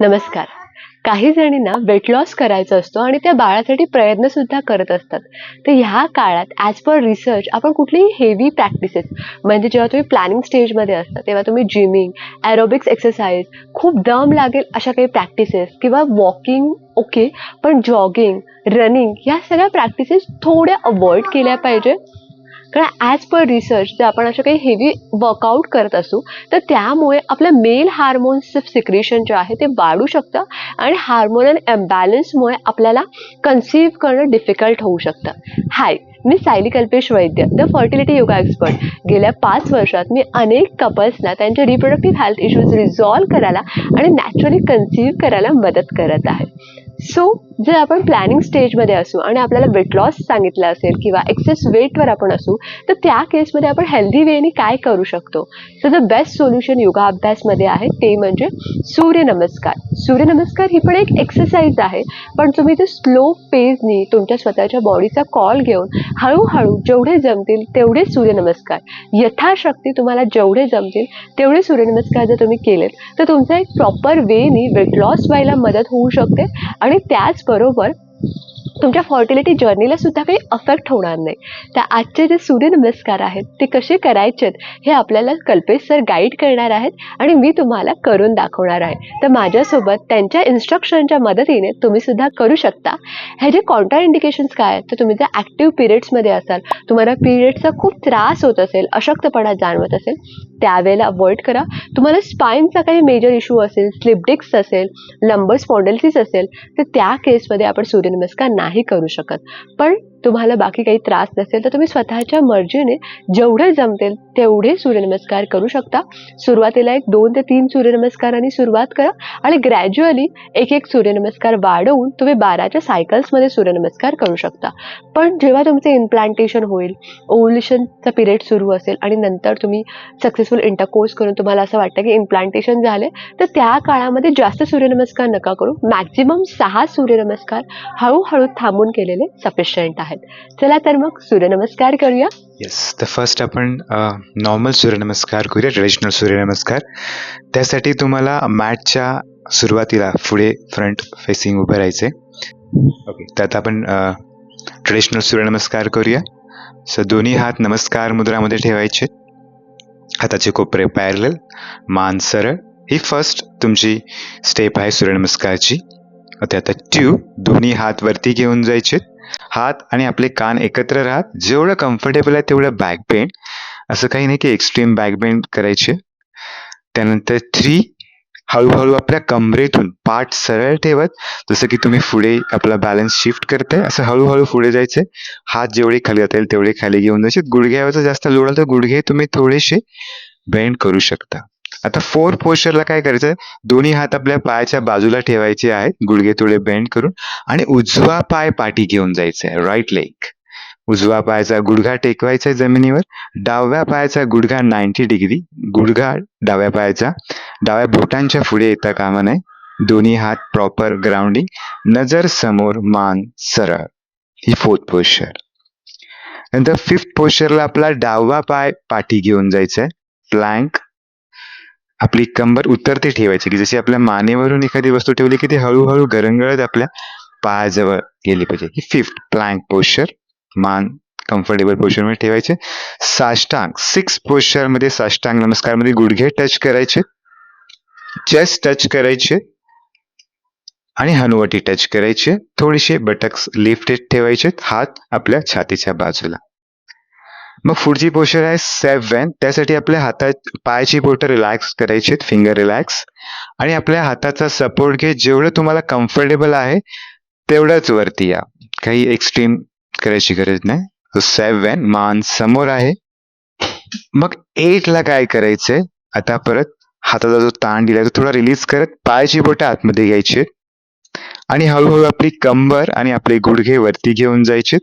नमस्कार. काही जणींना weight loss करायचा असतो आणि त्या बाळासाठी प्रयत्न सुद्धा करत असतात. तर ह्या काळात ॲज पर रिसर्च आपण कुठलीही हेवी प्रॅक्टिसेस म्हणजे जेव्हा तुम्ही प्लॅनिंग स्टेजमध्ये असता तेव्हा तुम्ही जिमिंग ॲरोबिक्स एक्सरसाइज खूप दम लागेल अशा काही प्रॅक्टिसेस किंवा वॉकिंग ओके पण जॉगिंग रनिंग ह्या सगळ्या प्रॅक्टिसेस थोड्या अवॉइड केल्या पाहिजे. कारण ॲज पर रिसर्च जर आपण अशा काही हेवी वर्कआउट करत असू तर त्यामुळे आपलं मेल हार्मोन्सचं सिक्रेशन जे आहे ते वाढू शकतं आणि हार्मोनल एम्बॅलन्समुळे आपल्याला कन्सिव्ह करणं डिफिकल्ट होऊ शकतं. Hi me Sayali Kalpesh Vaidya the fertility yoga expert गेल्या पाच वर्षात मी अनेक कपल्सना त्यांचे रिप्रोडक्टिव्ह हेल्थ इश्यूज रिझॉल्व्ह करायला आणि नॅचरली कन्सिव्ह करायला मदत करत आहे. सो जर आपण प्लॅनिंग स्टेजमध्ये असू आणि आपल्याला वेट लॉस सांगितलं असेल किंवा एक्सेस वेटवर आपण असू तर त्या केसमध्ये आपण हेल्दी वेने काय करू शकतो? तर द बेस्ट सोल्युशन योगा अभ्यासमध्ये आहे ते म्हणजे सूर्यनमस्कार सूर्यनमस्कार ही पण एक एक्सरसाइज आहे. पण तुम्ही ते स्लो पेजनी तुमच्या स्वतःच्या बॉडीचा कॉल घेऊन हळूहळू जेवढे जमतील तेवढे सूर्यनमस्कार. यथाशक्ती तुम्हाला जेवढे जमतील तेवढे सूर्यनमस्कार जर तुम्ही केलेत तर तुमचा एक प्रॉपर वेनी वेट लॉस व्हायला मदत होऊ शकते. आणि त्याचबरोबर तुमच्या फर्टिलिटी जर्नीला सुद्धा काही अफेक्ट होणार नाही. त्या आजचे जे सूर्यनमस्कार आहेत ते कसे करायचेत हे आपल्याला कल्पेश सर गाईड करणार आहेत आणि मी तुम्हाला करून दाखवणार आहे. तर माझ्यासोबत त्यांच्या इन्स्ट्रक्शनच्या मदतीने तुम्ही सुद्धा करू शकता. ह्याचे कॉन्ट्रा इंडिकेशन्स काय आहेत तर तुम्ही जर ॲक्टिव्ह पिरियड्समध्ये असाल तुम्हाला पिरियड्सचा खूप त्रास होत असेल अशक्तपणा जाणवत असेल त्यावेळेला अवॉइड करा. तुम्हाला स्पाईनचा काही मेजर इश्यू असेल स्लिपडिक्स असेल लंबर स्पॉन्डलसिस असेल तर त्या केसमध्ये आपण सूर्यनमस्कार नाही करू शकत. पण तुम्हाला बाकी काही त्रास नसेल तर तुम्ही स्वतःच्या मर्जीने जेवढे जमतील तेवढे सूर्यनमस्कार करू शकता. सुरुवातीला एक दोन ते तीन सूर्यनमस्कारांनी सुरुवात करा आणि ग्रॅज्युअली एक एक सूर्यनमस्कार वाढवून तुम्ही बाराच्या सायकल्समध्ये सूर्यनमस्कार करू शकता. पण जेव्हा तुमचे इम्प्लांटेशन होईल ओव्हुलेशनचा पिरियड सुरू असेल आणि नंतर तुम्ही सक्सेसफुल इंटरकोर्स करून तुम्हाला असं वाटतं की इम्प्लांटेशन झाले तर त्या काळामध्ये जास्त सूर्यनमस्कार नका करू. मॅक्झिमम सहा सूर्यनमस्कार हळूहळू थांबून केलेले सफिशियंट आहे. आहेत. चला तर मग सूर्यनमस्कार करूया. येस तर फर्स्ट आपण नॉर्मल सूर्यनमस्कार करूया ट्रेडिशनल सूर्यनमस्कार. त्यासाठी तुम्हाला मॅटच्या सुरुवातीला पुढे फ्रंट फेसिंग उभं राहायचे ओके त्यात आपण ट्रेडिशनल सूर्यनमस्कार करूया. सो दोन्ही हात नमस्कार मुद्रामध्ये ठेवायचे. हाताचे कोपरे पॅरल मान सरळ. ही फर्स्ट तुमची स्टेप आहे सूर्यनमस्कारची. आता ट्यू दोन्ही हात वरती घेऊन जायचे. हात आणि आपले कान एकत्र राहत जेवढं कम्फर्टेबल आहे तेवढं बॅक बेंड असं काही नाही की एक्स्ट्रीम बॅक बेंड करायचे. त्यानंतर थ्री हळूहळू आपल्या कमरेतून पाठ सरळ ठेवत जसं की तुम्ही पुढे आपला बॅलन्स शिफ्ट करताय असं हळूहळू पुढे जायचे. हात जेवढे खाली जातील तेवढे खाली घेऊन जायचे. गुडघ्यावरचा जास्त लोड आला तर गुडघे तुम्ही थोडेसे बेंड करू शकता. आता फोर पोस्चरला काय करायचं दोन्ही हात आपल्या पायाच्या बाजूला ठेवायचे आहेत. गुडघे थोडे बेंड करून आणि उजवा पाय पाठी घेऊन जायचा आहे राईट लेग उजवा पायाचा गुडघा टेकवायचा आहे जमिनीवर. डाव्या पायाचा गुडघा नाईन्टी डिग्री गुडघा डाव्या पायाचा. डाव्या बोटांच्या पुढे येता कामा नये. दोन्ही हात प्रॉपर ग्राउंडिंग नजर समोर मान सरळ. ही फोर्थ पोस्चर नंतर फिफ्थ पोस्चरला आपला डावा पाय पाठी घेऊन जायचा आहे प्लँक आपली कंबर उतरती ठेवायची की जशी आपल्या मानेवरून एखादी वस्तू ठेवली की ती हळूहळू गरंगळत आपल्या पायाजवळ गेली पाहिजे. ही फिफ्थ प्लँक पोश्चर मान कम्फर्टेबल पोश्चरमध्ये ठेवायचे. साष्टांग सिक्स पोश्चरमध्ये साष्टांग नमस्कारमध्ये गुडघे टच करायचे. चेस्ट टच करायचे. आणि हनुवटी टच करायचे. थोडेसे बटक्स लिफ्टेड ठेवायचे. हात आपल्या छातीच्या बाजूला. मग पुढची पोस्चर आहे सेवन त्यासाठी आपल्या हातात पायाची बोटं रिलॅक्स करायची फिंगर रिलॅक्स आणि आपल्या हाताचा सपोर्ट घे. जेवढं तुम्हाला कम्फर्टेबल आहे तेवढंच वरती या. काही एक्स्ट्रीम करायची गरज नाही. सेवन मान समोर आहे. मग एटला काय करायचंय? आता परत हाताचा जो ताण दिलाय तो थोडा रिलीज करत पायाची बोटं आतमध्ये घ्यायची आणि हळूहळू आपली कंबर आणि आपले गुडघे वरती घेऊन जायचे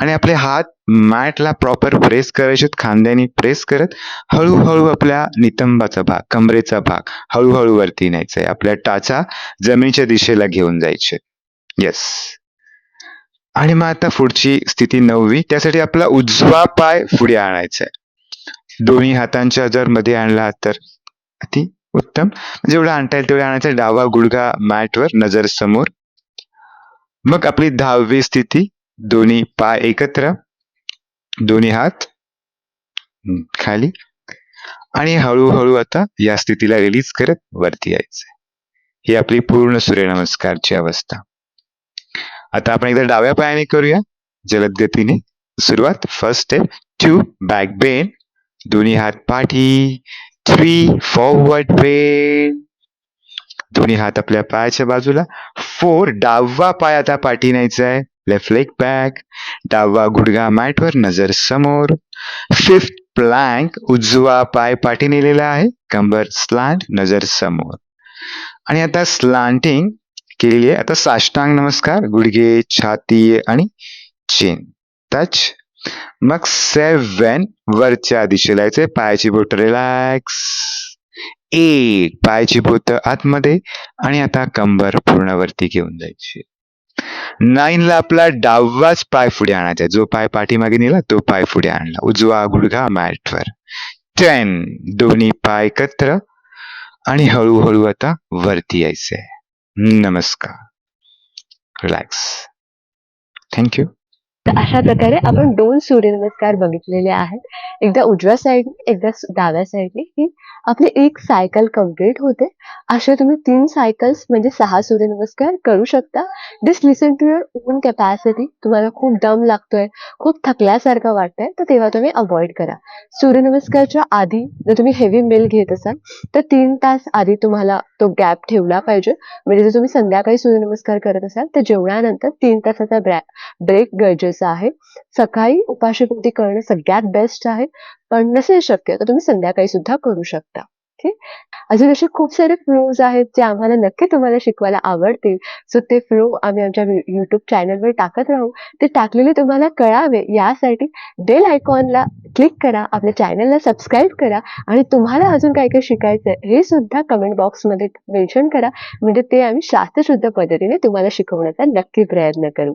आणि आपले हात मॅटला प्रॉपर प्रेस करायचे खांद्याने प्रेस करत हळूहळू आपल्या नितंबाचा भाग कमरेचा भाग हळूहळू वरती न्यायचा आहे आपल्या टाचा जमिनीच्या दिशेला घेऊन जायचे. येस आणि मग आता पुढची स्थिती नववी त्यासाठी आपला उजवा पाय पुढे आणायचा आहे. दोन्ही हातांच्या जर मध्ये आणला तर ती उत्तम. जेवढा आणता येईल तेवढा आणायचा डावा गुडघा मॅटवर नजर समोर. मग आपली दहावी स्थिती दोन्ही पाय एकत्र दोन्ही हात खाली आणि हळूहळू आता या स्थितीला रिलीज करत वरती यायचं ही आपली पूर्ण सूर्यनमस्कारची अवस्था. आता आपण एकदा डाव्या पायाने करूया जलद गतीने सुरुवात first step two back bend दोन्ही हात पाठी. थ्री फॉरवर्ड बेन दोन्ही हात आपल्या पायाच्या बाजूला. फोर डावा पाय आता पाठी न्यायचा आहे. लेफ्ट लेग बॅक डावा गुडघा मॅटवर नजर समोर. फिफ्थ प्लँक उजवा पाय पाठी नेलेला आहे. कंबर स्लांट नजर समोर. आणि आता स्लांटिंग केलेली आहे. आता साष्टांग नमस्कार. गुडघे छाती आणि चेन टच मग सेवन वरच्या दिशेला यायचे पायाची बोट रिलॅक्स एक पाय बोट आतमध्ये आणि आता कंबर पूर्णवरती घेऊन जायची. नाईनला आपला डावाच पाय पुढे आणायचा जो पाय पाठीमागे नेला तो पाय पुढे आणला. उजवा गुडघा मॅटवर. टेन दोन्ही पाय एकत्र आणि हळूहळू आता वरती यायचंय. नमस्कार. रिलॅक्स थँक्यू तर अशा प्रकारे आपण दोन सूर्यनमस्कार बघितलेले आहेत. एकदा उजव्या साईड एकदा डाव्या साईडने ही आपली एक सायकल कंप्लीट होते. असे तुम्ही तीन सायकल्स म्हणजे सहा सूर्यनमस्कार करू शकता. This listen to your own capacity तुम्हाला खूप दम लागतोय खूप थकल्यासारखं वाटतंय तर तेव्हा तुम्ही अवॉइड करा. सूर्यनमस्कारच्या आधी जर तुम्ही हेवी मिल घेत असाल तर तीन तास आधी तुम्हाला तो गॅप ठेवला पाहिजे. म्हणजे जर तुम्ही संध्याकाळी सूर्यनमस्कार करत असाल तर जेवणानंतर तीन तासाचा ब्रॅ ब्रेक गरजेचा आहे. सकाळी उपाशीकृती करणं सगळ्यात बेस्ट आहे. पण नसेल शक्य तर तुम्ही संध्याकाळी सुद्धा करू शकता. ठीक अजून असे खूप सारे फ्लोज आहेत जे आम्हाला नक्की तुम्हाला शिकवायला आवडतील. सो ते फ्लो आम्ही आमच्या युट्यूब चॅनलवर टाकत राहू. ते टाकलेले तुम्हाला कळावे. यासाठी बेल आयकॉनला क्लिक करा आपल्या चॅनलला सबस्क्राईब करा आणि तुम्हाला अजून काय काय शिकायचं आहे हे सुद्धा कमेंट बॉक्समध्ये मेन्शन करा. म्हणजे ते आम्ही शास्त्रशुद्ध पद्धतीने तुम्हाला शिकवण्याचा नक्की प्रयत्न करू.